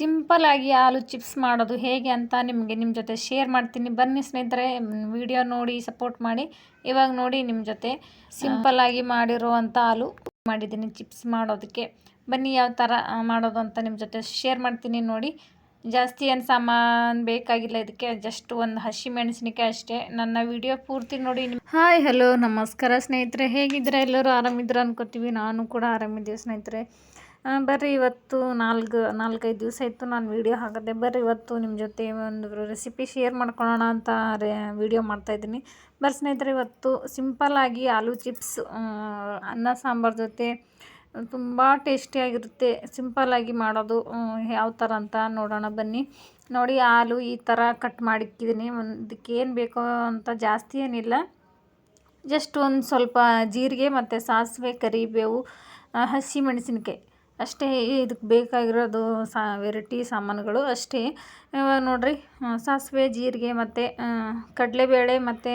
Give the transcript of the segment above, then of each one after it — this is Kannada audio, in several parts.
ಸಿಂಪಲ್ಲಾಗಿ ಆಲೂ ಚಿಪ್ಸ್ ಮಾಡೋದು ಹೇಗೆ ಅಂತ ನಿಮಗೆ ನಿಮ್ಮ ಜೊತೆ ಶೇರ್ ಮಾಡ್ತೀನಿ. ಬನ್ನಿ ಸ್ನೇಹಿತರೆ ವಿಡಿಯೋ ನೋಡಿ ಸಪೋರ್ಟ್ ಮಾಡಿ. ಇವಾಗ ನೋಡಿ ನಿಮ್ಮ ಜೊತೆ ಸಿಂಪಲ್ಲಾಗಿ ಮಾಡಿರುವಂಥ ಆಲೂ ಮಾಡಿದ್ದೀನಿ ಚಿಪ್ಸ್ ಮಾಡೋದಕ್ಕೆ. ಬನ್ನಿ ಯಾವ ಥರ ಮಾಡೋದು ಅಂತ ನಿಮ್ಮ ಜೊತೆ ಶೇರ್ ಮಾಡ್ತೀನಿ ನೋಡಿ. ಜಾಸ್ತಿ ಏನು ಸಾಮಾನು ಬೇಕಾಗಿಲ್ಲ ಇದಕ್ಕೆ ಜಸ್ಟ್ ಒಂದು ಹಸಿ ಮೆಣಸಿನಕಾಯಿ ಅಷ್ಟೇ. ನನ್ನ ವಿಡಿಯೋ ಪೂರ್ತಿ ನೋಡಿ ಹಾಯ್ ಹಲೋ ನಮಸ್ಕಾರ ಸ್ನೇಹಿತರೆ. ಹೇಗಿದ್ರೆ ಎಲ್ಲರೂ ಆರಾಮಿದ್ರು ಅನ್ಕೋತೀವಿ. ನಾನು ಕೂಡ ಆರಾಮಿದ್ದೀವಿ ಸ್ನೇಹಿತರೆ. ಬರ್ರಿ ಇವತ್ತು ನಾಲ್ಕು ನಾಲ್ಕೈದು ದಿವಸ ಇತ್ತು ನಾನು ವೀಡಿಯೋ ಹಾಕಿದೆ. ಬರ್ರಿ ಇವತ್ತು ನಿಮ್ಮ ಜೊತೆ ಒಂದು ರೆಸಿಪಿ ಶೇರ್ ಮಾಡ್ಕೊಳ್ಳೋಣ ಅಂತ ರೇ ವೀಡಿಯೋ ಮಾಡ್ತಾಯಿದ್ದೀನಿ ಬರ್ರಿ ಸ್ನೇಹಿತರೆ, ಇವತ್ತು ಸಿಂಪಲ್ಲಾಗಿ ಆಲೂ ಚಿಪ್ಸ್ ಅನ್ನ, ಸಾಂಬಾರು ಜೊತೆ, ತುಂಬ ಟೇಸ್ಟಿಯಾಗಿರುತ್ತೆ ಸಿಂಪಲ್ಲಾಗಿ ಮಾಡೋದು ಯಾವ ಥರ ಅಂತ ನೋಡೋಣ ಬನ್ನಿ. ನೋಡಿ ಹಾಲು ಈ ಥರ ಕಟ್ ಮಾಡಿಕ್ಕಿದ್ದೀನಿ ಒಂದಕ್ಕೆ ಏನು ಬೇಕೋ ಅಂತ ಜಾಸ್ತಿ ಏನಿಲ್ಲ. ಜಸ್ಟ್ ಒಂದು ಸ್ವಲ್ಪ ಜೀರಿಗೆ ಮತ್ತು ಸಾಸಿವೆ, ಕರಿಬೇವು ಹಸಿಮೆಣಸಿನ್ಕಾಯಿ ಹಸಿ ಮೆಣಸಿನ್ಕಾಯಿ. ಅಷ್ಟೇ ಇದಕ್ಕೆ ಬೇಕಾಗಿರೋದು ಸಾ, ವೆರೈಟಿ ಸಾಮಾನುಗಳು ಅಷ್ಟೇ. ಇವಾಗ ನೋಡಿರಿ ಸಾಸಿವೆ, ಜೀರಿಗೆ ಮತ್ತು ಕಡಲೆಬೇಳೆ ಮತ್ತು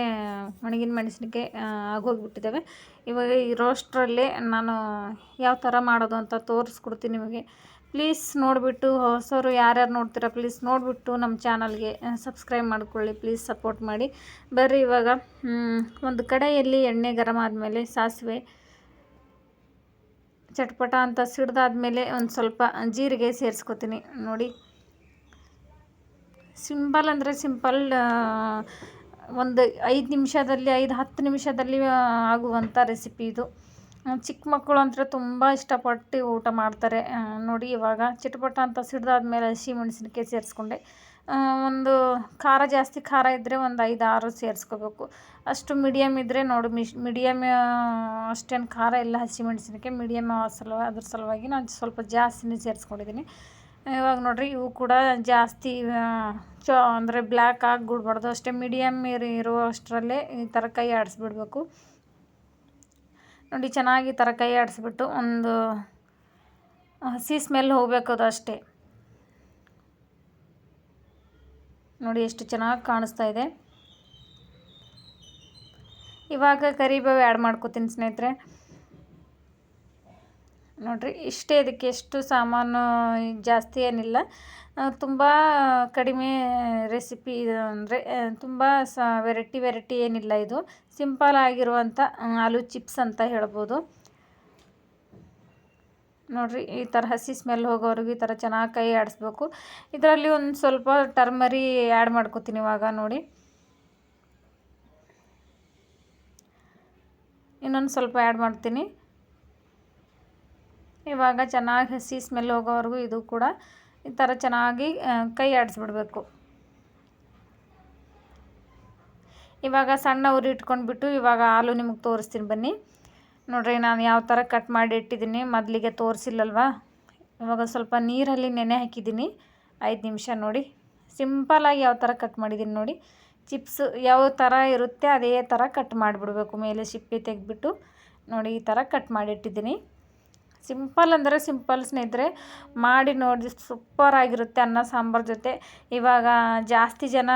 ಒಣಗಿನ ಮೆಣಸಿನಕಾಯಿ ಆಗೋಗ್ಬಿಟ್ಟಿದ್ದಾವೆ ಇವಾಗ ಈ ರೋಸ್ಟ್ರಲ್ಲೇ ನಾನು ಯಾವ ಥರ ಮಾಡೋದು ಅಂತ ತೋರಿಸ್ಕೊಡ್ತೀನಿ ನಿಮಗೆ. ಪ್ಲೀಸ್ ನೋಡಿಬಿಟ್ಟು ಹೊಸರು ಯಾರ್ಯಾರು ನೋಡ್ತೀರಾ, ಪ್ಲೀಸ್ ನೋಡಿಬಿಟ್ಟು ನಮ್ಮ ಚಾನಲ್ಗೆ ಸಬ್ಸ್ಕ್ರೈಬ್ ಮಾಡ್ಕೊಳ್ಳಿ, ಪ್ಲೀಸ್ ಸಪೋರ್ಟ್ ಮಾಡಿ. ಬರ್ರಿ ಇವಾಗ ಒಂದು ಕಡೆಯಲ್ಲಿ ಎಣ್ಣೆ ಗರಮ್ ಆದಮೇಲೆ ಸಾಸಿವೆ ಚಟ್ಪಟ ಅಂತ ಸಿಡ್ದಾದ್ಮೇಲೆ ಒಂದು ಸ್ವಲ್ಪ ಜೀರಿಗೆ ಸೇರಿಸ್ಕೊತೀನಿ. ನೋಡಿ. ಸಿಂಪಲ್ ಅಂದರೆ ಸಿಂಪಲ್ ಒಂದು ಐದು ನಿಮಿಷದಲ್ಲಿ, ಐದು ಹತ್ತು ನಿಮಿಷದಲ್ಲಿ ಆಗುವಂಥ ರೆಸಿಪಿ ಇದು. ಚಿಕ್ಕ ಮಕ್ಕಳು ಅಂದರೆ ತುಂಬ ಇಷ್ಟಪಟ್ಟು ಊಟ ಮಾಡ್ತಾರೆ. ನೋಡಿ ಇವಾಗ ಚಟ್ಪಟ ಅಂತ ಸಿಡ್ದಾದ್ಮೇಲೆ ಹಸಿ ಮೆಣಸಿನ್ಕಾಯಿ ಸೇರಿಸ್ಕೊಂಡೆ. ಒಂದು ಖಾರ ಜಾಸ್ತಿ ಖಾರ ಇದ್ದರೆ ಒಂದು ಐದು ಆರು ಸೇರಿಸ್ಕೋಬೇಕು. ಅಷ್ಟು ಮೀಡಿಯಮ್ ಇದ್ದರೆ ನೋಡು, ಮಿಶ್ ಮೀಡಿಯಮ್ ಅಷ್ಟೇನು ಖಾರ ಇಲ್ಲ ಹಸಿ ಮೆಣಸಿನ್ಕಾಯಿ ಮೀಡಿಯಮ್ ಸಲುವ, ಅದ್ರ ಸಲುವಾಗಿ ನಾನು ಸ್ವಲ್ಪ ಜಾಸ್ತಿನೇ ಸೇರಿಸ್ಕೊಂಡಿದ್ದೀನಿ ಇವಾಗ ನೋಡಿರಿ ಇವು ಕೂಡ ಜಾಸ್ತಿ ಚ, ಅಂದರೆ ಬ್ಲ್ಯಾಕ್ ಆಗಿಬಿಡ್ಬಾರ್ದು. ಅಷ್ಟೇ ಮೀಡಿಯಮ್ ಇರೋ ಅಷ್ಟರಲ್ಲೇ ಈ ಥರ ಕೈ ಆಡಿಸ್ಬಿಡ್ಬೇಕು. ನೋಡಿ ಚೆನ್ನಾಗಿ ಕೈ ಆಡಿಸ್ಬಿಟ್ಟು ಒಂದು ಹಸಿ ಸ್ಮೆಲ್ ಹೋಗ್ಬೇಕು ಅಷ್ಟೇ. ನೋಡಿ ಎಷ್ಟು ಚೆನ್ನಾಗಿ ಕಾಣಿಸ್ತಾ ಇದೆ. ಇವಾಗ ಕರಿಬೇವು ಆ್ಯಡ್ ಮಾಡ್ಕೋತೀನಿ ಸ್ನೇಹಿತರೆ. ನೋಡಿರಿ, ಇಷ್ಟೇ ಇದಕ್ಕೆ ಎಷ್ಟು ಸಾಮಾನು ಜಾಸ್ತಿ ಏನಿಲ್ಲ. ತುಂಬ ಕಡಿಮೆ ರೆಸಿಪಿ ಅಂದರೆ ತುಂಬ ಸ, ವೆರೈಟಿ ವೆರೈಟಿ ಏನಿಲ್ಲ ಇದು. ಸಿಂಪಲ್ ಆಗಿರುವಂಥ ಆಲೂ ಚಿಪ್ಸ್ ಅಂತ ಹೇಳ್ಬೋದು. ನೋಡ್ರಿ, ಈ ಥರ ಹಸಿ ಸ್ಮೆಲ್ ಹೋಗೋವರೆಗೂ ಈ ಥರ ಚೆನ್ನಾಗಿ ಕೈ ಆಡಿಸ್ಬೇಕು. ಇದರಲ್ಲಿ ಒಂದು ಸ್ವಲ್ಪ ಟರ್ಮರಿ ಆ್ಯಡ್ ಮಾಡ್ಕೋತೀನಿ ಇವಾಗ, ನೋಡಿ. ಇನ್ನೊಂದು ಸ್ವಲ್ಪ ಆ್ಯಡ್ ಮಾಡ್ತೀನಿ. ಇವಾಗ ಚೆನ್ನಾಗಿ ಹಸಿ ಸ್ಮೆಲ್ ಹೋಗೋವರೆಗೂ ಇದು ಕೂಡ ಈ ಥರ ಚೆನ್ನಾಗಿ ಕೈ ಆಡಿಸ್ಬಿಡ್ಬೇಕು. ಇವಾಗ ಸಣ್ಣ ಉರಿ ಇಟ್ಕೊಂಡ್ಬಿಟ್ಟು ಇವಾಗ ಹಾಲು ನಿಮಗೆ ತೋರಿಸ್ತೀನಿ ಬನ್ನಿ. ನೋಡ್ರಿ, ನಾನು ಯಾವ ಥರ ಕಟ್ ಮಾಡಿ ಇಟ್ಟಿದ್ದೀನಿ, ಮೊದಲಿಗೆ ತೋರಿಸಿಲ್ಲಲ್ವಾ? ಇವಾಗ ಸ್ವಲ್ಪ ನೀರಲ್ಲಿ ನೆನೆ ಹಾಕಿದ್ದೀನಿ. ಐದು ನಿಮಿಷ ನೋಡಿ. ಸಿಂಪಲಾಗಿ ಯಾವ ಥರ ಕಟ್ ಮಾಡಿದ್ದೀನಿ ನೋಡಿ. ಚಿಪ್ಸ್ ಯಾವ ಥರ ಇರುತ್ತೆ, ಅದೇ ಥರ ಕಟ್ ಮಾಡಿಬಿಡ್ಬೇಕು. ಮೇಲೆ ಸಿಪ್ಪೆ ತೆಗೆದ್ಬಿಟ್ಟು ನೋಡಿ, ಈ ಥರ ಕಟ್ ಮಾಡಿಟ್ಟಿದ್ದೀನಿ ಸಿಂಪಲ್ ಅಂದರೆ ಸಿಂಪಲ್ ಸ್ನೇಹಿತರೆ, ಮಾಡಿ ನೋಡಿ ಸೂಪರ್ ಆಗಿರುತ್ತೆ ಅನ್ನ ಸಾಂಬಾರು ಜೊತೆ. ಇವಾಗ ಜಾಸ್ತಿ ಜನ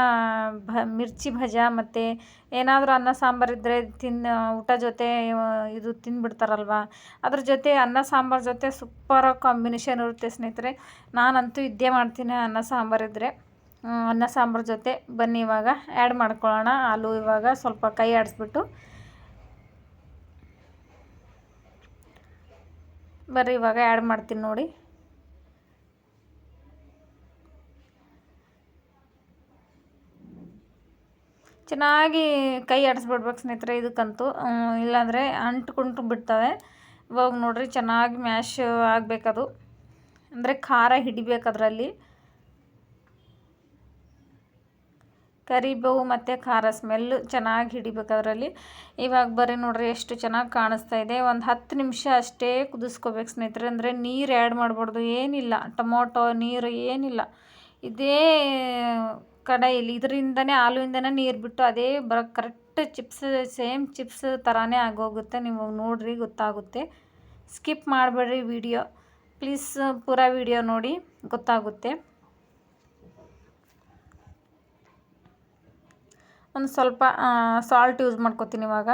ಭ, ಮಿರ್ಚಿ ಭಜ ಮತ್ತು ಏನಾದರೂ ಅನ್ನ ಸಾಂಬಾರ್ ಇದ್ದರೆ ತಿನ್ನು ಊಟ ಜೊತೆ ಇದು ತಿಂದುಬಿಡ್ತಾರಲ್ವ ಅದ್ರ ಜೊತೆ ಅನ್ನ ಸಾಂಬಾರು ಜೊತೆ ಸೂಪರ್ ಕಾಂಬಿನೇಷನ್ ಇರುತ್ತೆ ಸ್ನೇಹಿತರೆ. ನಾನಂತೂ ಇದ್ದೇ ಮಾಡ್ತೀನಿ ಅನ್ನ ಸಾಂಬಾರ್ ಇದ್ದರೆ ಅನ್ನ ಸಾಂಬಾರು ಜೊತೆ ಬನ್ನಿ ಇವಾಗ. ಆ್ಯಡ್ ಮಾಡ್ಕೊಳ್ಳೋಣ. ಆಲೂ ಇವಾಗ ಸ್ವಲ್ಪ ಕೈ ಆಡಿಸ್ಬಿಟ್ಟು ಬರ್ರಿ, ಇವಾಗ ಆ್ಯಡ್ ಮಾಡ್ತೀನಿ ನೋಡಿ. ಚೆನ್ನಾಗಿ ಕೈ ಆಡಿಸ್ಬಿಡ್ಬೇಕು ಸ್ನೇಹಿತರೆ ಇದಕ್ಕಂತೂ. ಇಲ್ಲಾಂದರೆ ಅಂಟ್ಕೊಂಡು ಬಿಡ್ತವೆ. ಇವಾಗ ನೋಡಿರಿ ಚೆನ್ನಾಗಿ ಮ್ಯಾಶ್ ಆಗಬೇಕದು. ಅಂದರೆ ಖಾರ ಹಿಡಿಬೇಕು ಅದರಲ್ಲಿ. ಕರಿಬೇವು ಮತ್ತು ಖಾರ ಸ್ಮೆಲ್ಲು ಚೆನ್ನಾಗಿ ಹಿಡಿಬೇಕು ಅದರಲ್ಲಿ ಇವಾಗ ಬರ್ರಿ ನೋಡ್ರಿ ಎಷ್ಟು ಚೆನ್ನಾಗಿ ಕಾಣಿಸ್ತಾ ಇದೆ. ಒಂದು ಹತ್ತು ನಿಮಿಷ ಅಷ್ಟೇ ಕುದಿಸ್ಕೋಬೇಕು ಸ್ನೇಹಿತರೆ. ಅಂದರೆ ನೀರು ಆ್ಯಡ್ ಮಾಡಬಾರ್ದು ಏನಿಲ್ಲ. ಟೊಮೊಟೊ, ನೀರು ಏನಿಲ್ಲ. ಇದೇ ಕಡಾಯಿಲಿ ಇದರಿಂದನೇ ಹಾಲುವಿಂದನೇ ನೀರು ಬಿಟ್ಟು ಅದೇ ಬರೋ ಕರೆಕ್ಟ್ ಚಿಪ್ಸ್ ಸೇಮ್ ಚಿಪ್ಸ್ ಥರನೇ ಆಗೋಗುತ್ತೆ. ನೀವು ನೋಡ್ರಿ ಗೊತ್ತಾಗುತ್ತೆ. ಸ್ಕಿಪ್ ಮಾಡಬೇಡ್ರಿ ವಿಡಿಯೋ ಪ್ಲೀಸ್ ಪೂರಾ ವಿಡಿಯೋ ನೋಡಿ ಗೊತ್ತಾಗುತ್ತೆ. ಒಂದು ಸ್ವಲ್ಪ ಸಾಲ್ಟ್ ಯೂಸ್ ಮಾಡ್ಕೊತೀನಿ ಇವಾಗ.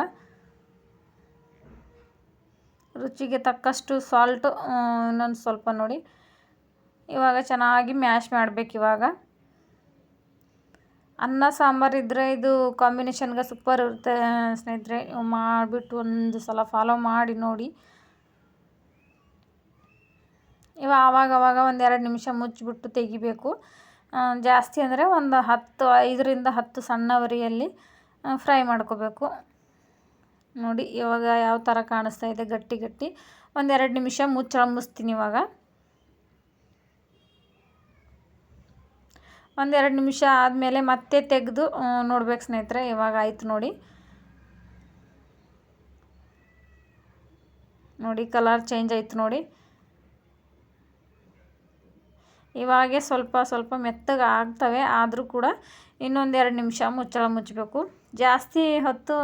ರುಚಿಗೆ ತಕ್ಕಷ್ಟು ಸಾಲ್ಟು ಇನ್ನೊಂದು ಸ್ವಲ್ಪ ನೋಡಿ. ಇವಾಗ ಚೆನ್ನಾಗಿ ಮ್ಯಾಶ್ ಮಾಡಬೇಕು ಇವಾಗ. ಅನ್ನ, ಸಾಂಬಾರು ಇದ್ದರೆ ಇದು ಕಾಂಬಿನೇಷನ್ಗೆ ಸೂಪರ್ ಇರುತ್ತೆ ಸ್ನೇಹಿತರೆ. ಮಾಡಿಬಿಟ್ಟು ಒಂದು ಸಲ ಫಾಲೋ ಮಾಡಿ ನೋಡಿ. ಇವಾಗ ಆವಾಗ ಒಂದೆರಡು ನಿಮಿಷ ಮುಚ್ಚಿಬಿಟ್ಟು ತೆಗಿಬೇಕು. ಜಾಸ್ತಿ ಅಂದರೆ ಒಂದು ಹತ್ತು, ಐದರಿಂದ ಹತ್ತು ಸಣ್ಣ ಉರಿಯಲ್ಲಿ ಫ್ರೈ ಮಾಡ್ಕೋಬೇಕು. ನೋಡಿ, ಇವಾಗ ಯಾವ ಥರ ಕಾಣಿಸ್ತಾ ಇದೆ ಗಟ್ಟಿ ಗಟ್ಟಿ. ಒಂದೆರಡು ನಿಮಿಷ ಮುಚ್ಚಳ ಇವಾಗ. ಒಂದೆರಡು ನಿಮಿಷ ಆದಮೇಲೆ ಮತ್ತೆ ತೆಗೆದು ನೋಡ್ಬೇಕು ಸ್ನೇಹಿತರೆ, ಇವಾಗ ಆಯ್ತು ನೋಡಿ. ನೋಡಿ, ಕಲರ್ ಚೇಂಜ್ ಆಯಿತು ನೋಡಿ. ಇವಾಗೆ ಸ್ವಲ್ಪ ಸ್ವಲ್ಪ ಮೆತ್ತಗೆ ಆಗ್ತವೆ, ಆದರೂ ಕೂಡ ಇನ್ನೊಂದೆರಡು ನಿಮಿಷ ಮುಚ್ಚಳ ಮುಚ್ಚಬೇಕು. ಜಾಸ್ತಿ ಹೊತ್ತು,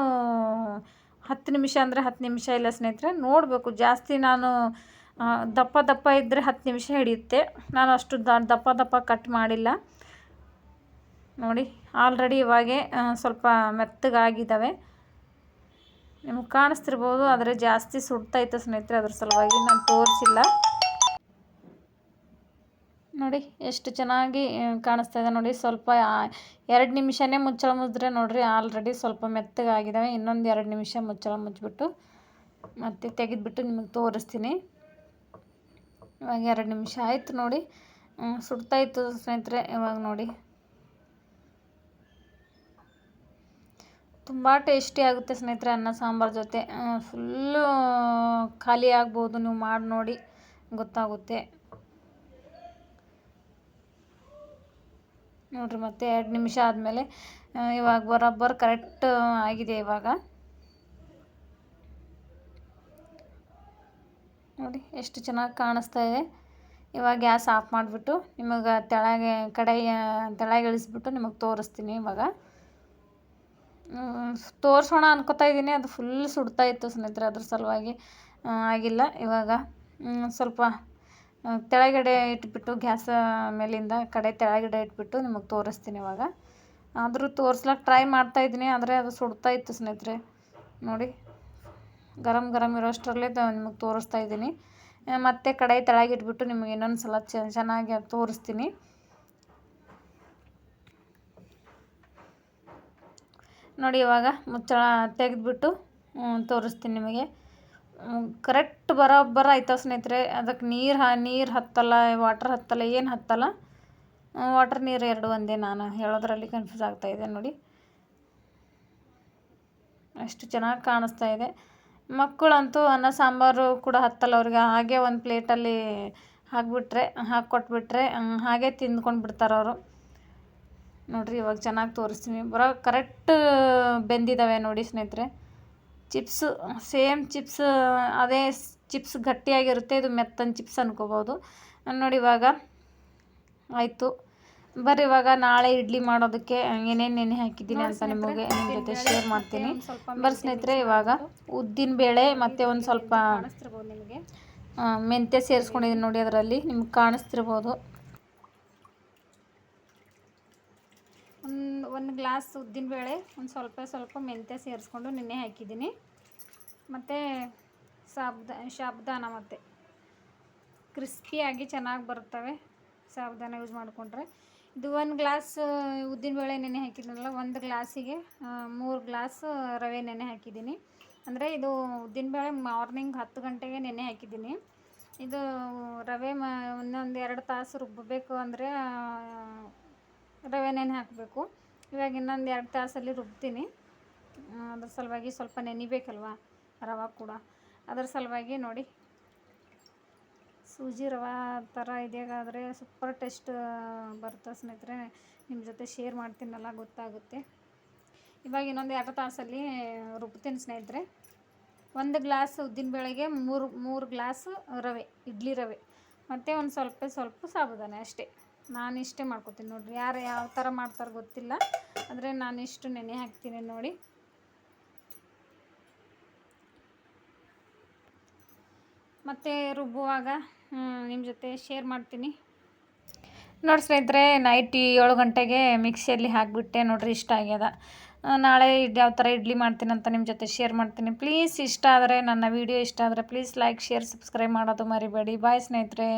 ಹತ್ತು ನಿಮಿಷ ಅಂದರೆ ಹತ್ತು ನಿಮಿಷ ಇಲ್ಲ ಸ್ನೇಹಿತರೆ, ನೋಡಬೇಕು. ಜಾಸ್ತಿ ನಾನು ದಪ್ಪ ದಪ್ಪ ಇದ್ದರೆ ಹತ್ತು ನಿಮಿಷ ಹಿಡಿಯುತ್ತೆ. ನಾನು ಅಷ್ಟು ದಪ್ಪ ದಪ್ಪ ಕಟ್ ಮಾಡಿಲ್ಲ. ನೋಡಿ, ಆಲ್ರೆಡಿ ಇವಾಗೆ ಸ್ವಲ್ಪ ಮೆತ್ತಗಾಗಿದ್ದಾವೆ ನಿಮಗೆ ಕಾಣಿಸ್ತಿರ್ಬೋದು, ಆದರೆ ಜಾಸ್ತಿ ಸುಡ್ತೈತೆ ಸ್ನೇಹಿತರೆ ಅದ್ರ ಸಲುವಾಗಿ, ನಾನು ತೋರಿಸಿಲ್ಲ. ನೋಡಿ, ಎಷ್ಟು ಚೆನ್ನಾಗಿ ಕಾಣಿಸ್ತಾ ಇದೆ ನೋಡಿ. ಸ್ವಲ್ಪ ಎರಡು ನಿಮಿಷನೇ ಮುಚ್ಚಳ ಮುಚ್ಚಿದ್ರೆ ನೋಡಿರಿ ಆಲ್ರೆಡಿ ಸ್ವಲ್ಪ ಮೆತ್ತಗಾಗಿದ್ದಾವೆ ಇನ್ನೊಂದು ಎರಡು ನಿಮಿಷ ಮುಚ್ಚಳ ಮುಚ್ಚಿಬಿಟ್ಟು ಮತ್ತೆ ತೆಗೆದುಬಿಟ್ಟು ನಿಮಗೆ ತೋರಿಸ್ತೀನಿ. ಇವಾಗ ಎರಡು ನಿಮಿಷ ಆಯಿತು ನೋಡಿ. ಸುಡ್ತಾಯಿತ್ತು ಸ್ನೇಹಿತರೆ, ಇವಾಗ ನೋಡಿ. ತುಂಬ ಟೇಸ್ಟಿ ಆಗುತ್ತೆ ಸ್ನೇಹಿತರೆ ಅನ್ನ ಸಾಂಬಾರು ಜೊತೆ. ಫುಲ್ಲು ಖಾಲಿ ಆಗ್ಬೋದು, ನೀವು ಮಾಡಿ ನೋಡಿ. ಗೊತ್ತಾಗುತ್ತೆ. ನೋಡಿರಿ ಮತ್ತೆ ಎರಡು ನಿಮಿಷ ಆದಮೇಲೆ ಇವಾಗ ಬರೋಬ್ಬರ್ ಕರೆಕ್ಟ್ ಆಗಿದೆ ಇವಾಗ. ನೋಡಿ ಎಷ್ಟು ಚೆನ್ನಾಗಿ ಕಾಣಿಸ್ತಾ ಇದೆ. ಇವಾಗ ಗ್ಯಾಸ್ ಆಫ್ ಮಾಡಿಬಿಟ್ಟು ನಿಮಗೆ ತೆಳಗೆ ಕಡೆ ತೆಳಗೆ ಇಳಿಸ್ಬಿಟ್ಟು ನಿಮಗೆ ತೋರಿಸ್ತೀನಿ ಇವಾಗ. ತೋರಿಸೋಣ ಅನ್ಕೋತಾ ಇದ್ದೀನಿ ಅದು ಫುಲ್ ಸುಡ್ತಾ ಇತ್ತು ಸ್ನೇಹಿತರೆ ಅದ್ರ ಸಲುವಾಗಿ ಆಗಿಲ್ಲ. ಇವಾಗ ಸ್ವಲ್ಪ ತೆಳಗಡೆ ಇಟ್ಬಿಟ್ಟು ಗ್ಯಾಸ ಮೇಲಿಂದ ಕಡೆ ತೆಳಗಡೆ ಇಟ್ಬಿಟ್ಟು ನಿಮಗೆ ತೋರಿಸ್ತೀನಿ ಇವಾಗ. ಆದರೂ ತೋರ್ಸ್ಲಕ್ಕ ಟ್ರೈ ಮಾಡ್ತಾ ಇದ್ದೀನಿ, ಆದರೆ ಅದು ಸುಡ್ತಾ ಇತ್ತು ಸ್ನೇಹಿತರೆ. ನೋಡಿ, ಗರಂ ಗರಂ ಇರೋಷ್ಟರಲ್ಲೇ ನಿಮಗೆ ತೋರಿಸ್ತಾ ಇದ್ದೀನಿ. ಮತ್ತೆ ಕಡೆ ತೆಳಗಿಟ್ಬಿಟ್ಟು ನಿಮಗೆ ಇನ್ನೊಂದು ಸಲ ಚೆನ್ನಾಗಿ ತೋರಿಸ್ತೀನಿ. ನೋಡಿ, ಇವಾಗ ಮುಚ್ಚಳ ತೆಗೆದ್ಬಿಟ್ಟು ತೋರಿಸ್ತೀನಿ ನಿಮಗೆ. ಕರೆಕ್ಟ್ ಬರೋಬ್ಬರ ಆಯ್ತವ ಸ್ನೇಹಿತರೆ. ಅದಕ್ಕೆ ನೀರು ಹಾ, ನೀರು ಹತ್ತಲ್ಲ ವಾಟ್ರ್ ಹತ್ತಲ್ಲ, ಏನು ಹತ್ತಲ್ಲ. ವಾಟ್ರ್ ನೀರು ಎರಡು ಒಂದೇ ನಾನು ಹೇಳೋದ್ರಲ್ಲಿ ಕನ್ಫ್ಯೂಸ್ ಆಗ್ತಾಯಿದೆ ನೋಡಿ. ಅಷ್ಟು ಚೆನ್ನಾಗಿ ಕಾಣಿಸ್ತಾ ಇದೆ. ಮಕ್ಕಳಂತೂ ಅನ್ನ, ಸಾಂಬಾರು ಕೂಡ ಹತ್ತಲ್ಲ ಅವ್ರಿಗೆ. ಹಾಗೆ ಒಂದು ಪ್ಲೇಟಲ್ಲಿ ಹಾಕಿಬಿಟ್ರೆ ಹಾಕ್ಕೊಟ್ಬಿಟ್ರೆ ಹಾಗೆ ತಿಂದ್ಕೊಂಡು ಬಿಡ್ತಾರೆ ಅವರು. ನೋಡಿರಿ ಇವಾಗ ಚೆನ್ನಾಗಿ ತೋರಿಸ್ತೀನಿ. ಬರೋ ಕರೆಕ್ಟ್ ಬೆಂದಿದ್ದಾವೆ ನೋಡಿ ಸ್ನೇಹಿತರೆ. ಚಿಪ್ಸು ಸೇಮ್ ಚಿಪ್ಸ್ ಅದೇ ಚಿಪ್ಸ್ ಗಟ್ಟಿಯಾಗಿರುತ್ತೆ. ಇದು ಮೆತ್ತನ ಚಿಪ್ಸ್ ಅನ್ಕೋಬೋದು. ನೋಡಿ ಇವಾಗ ಆಯಿತು. ಬರ್ರಿ ಇವಾಗ ನಾಳೆ ಇಡ್ಲಿ ಮಾಡೋದಕ್ಕೆ ಏನೇನು ನೆನೆ ಹಾಕಿದ್ದೀನಿ ಅಂತ ನಿಮಗೆ ನಿಮ್ಮ ಜೊತೆ ಶೇರ್ ಮಾಡ್ತೀನಿ. ಬರ್ರಿ ಸ್ನೇಹಿತರೆ ಇವಾಗ ಉದ್ದಿನ ಬೇಳೆ ಮತ್ತು ಒಂದು ಸ್ವಲ್ಪ ನಿಮಗೆ? ಮೆಂತ್ಯ ಸೇರಿಸ್ಕೊಂಡಿದ್ದೀನಿ ನೋಡಿ ಅದರಲ್ಲಿ. ನಿಮ್ಗೆ ಕಾಣಿಸ್ತಿರ್ಬೋದು. ಒಂದು ಉದ್ದಿನ ಗ್ಲಾಸ್ ಉದ್ದಿನಬೇಳೆ ಒಂದು ಸ್ವಲ್ಪ ಸ್ವಲ್ಪ ಮೆಂತ್ಯ ಸೇರಿಸ್ಕೊಂಡು ನೆನೆ ಹಾಕಿದ್ದೀನಿ. ಮತ್ತು ಸಾಬ್ದ, ಸಾಬ್ದಾನ ಮತ್ತು ಕ್ರಿಸ್ಪಿಯಾಗಿ ಚೆನ್ನಾಗಿ ಬರುತ್ತವೆ ಸಾಬ್ದಾನ ಯೂಸ್ ಮಾಡಿಕೊಂಡ್ರೆ. ಇದು ಒಂದು ಗ್ಲಾಸ್ ಉದ್ದಿನಬೇಳೆ ನೆನೆ ಹಾಕಿದ್ನಲ್ಲ, ಒಂದು ಗ್ಲಾಸಿಗೆ ಮೂರು ಗ್ಲಾಸ್ ರವೆ ನೆನೆ ಹಾಕಿದ್ದೀನಿ. ಅಂದರೆ ಇದು ಉದ್ದಿನಬೇಳೆ ಮಾರ್ನಿಂಗ್ ಹತ್ತು ಗಂಟೆಗೆ ನೆನೆ ಹಾಕಿದ್ದೀನಿ. ಇದು ರವೆ ಮ, ಒಂದೊಂದು ಎರಡು ತಾಸು ರುಬ್ಬಬೇಕು ಅಂದರೆ ರವೆ ನೆನೆ ಹಾಕಬೇಕು. ಇವಾಗ ಇನ್ನೊಂದು ಎರಡು ತಾಸಲ್ಲಿ ರುಬ್ತೀನಿ. ಅದ್ರ ಸಲುವಾಗಿ ಸ್ವಲ್ಪ ನೆನಿಬೇಕಲ್ವ ರವೆ ಕೂಡ. ಅದ್ರ ಸಲುವಾಗಿ ನೋಡಿ. ಸೂಜಿ ರವೆ ಥರ ಇದೆಯಾಗಾದರೆ ಸೂಪರ್ ಟೇಸ್ಟ್ ಬರುತ್ತೆ ಸ್ನೇಹಿತರೆ. ನಿಮ್ಮ ಜೊತೆ ಶೇರ್ ಮಾಡ್ತೀನಲ್ಲ, ಗೊತ್ತಾಗುತ್ತೆ. ಇವಾಗ ಇನ್ನೊಂದು ಎರಡು ತಾಸಲ್ಲಿ ರುಬ್ತೀನಿ ಸ್ನೇಹಿತರೆ. ಒಂದು ಗ್ಲಾಸ್ ಉದ್ದಿನ ಬೆಳಗ್ಗೆ ಮೂರು ಮೂರು ಗ್ಲಾಸ್ ರವೆ, ಇಡ್ಲಿ ರವೆ. ಮತ್ತು ಒಂದು ಸ್ವಲ್ಪ ಸ್ವಲ್ಪ ಸಾಬುದಾನೆ ಅಷ್ಟೇ. ನಾನು ಇಷ್ಟೇ ಮಾಡ್ಕೊತೀನಿ ನೋಡಿರಿ. ಯಾರು ಯಾವ ಥರ ಮಾಡ್ತಾರೆ ಗೊತ್ತಿಲ್ಲ. ಆದರೆ ನಾನು ಇಷ್ಟು ನೆನೆ ಹಾಕ್ತೀನಿ ನೋಡಿ. ಮತ್ತು ರುಬ್ಬುವಾಗ ನಿಮ್ಮ ಜೊತೆ ಶೇರ್ ಮಾಡ್ತೀನಿ. ನೋಡಿ ಸ್ನೇಹಿತರೆ ನೈಟ್ ಏಳು ಗಂಟೆಗೆ ಮಿಕ್ಸಿಯಲ್ಲಿ ಹಾಕಿಬಿಟ್ಟೆ ನೋಡಿರಿ, ಇಷ್ಟ ಆಗ್ಯದ. ನಾಳೆ ಯಾವ ಥರ ಇಡ್ಲಿ ಮಾಡ್ತೀನಿ ಅಂತ ನಿಮ್ಮ ಜೊತೆ ಶೇರ್ ಮಾಡ್ತೀನಿ. ಪ್ಲೀಸ್ ಇಷ್ಟ ಆದರೆ, ನನ್ನ ವಿಡಿಯೋ ಇಷ್ಟ ಆದರೆ ಪ್ಲೀಸ್ ಲೈಕ್ ಶೇರ್ ಸಬ್ಸ್ಕ್ರೈಬ್ ಮಾಡೋದು ಮರಿಬೇಡಿ. ಬಾಯ್ ಸ್ನೇಹಿತರೆ.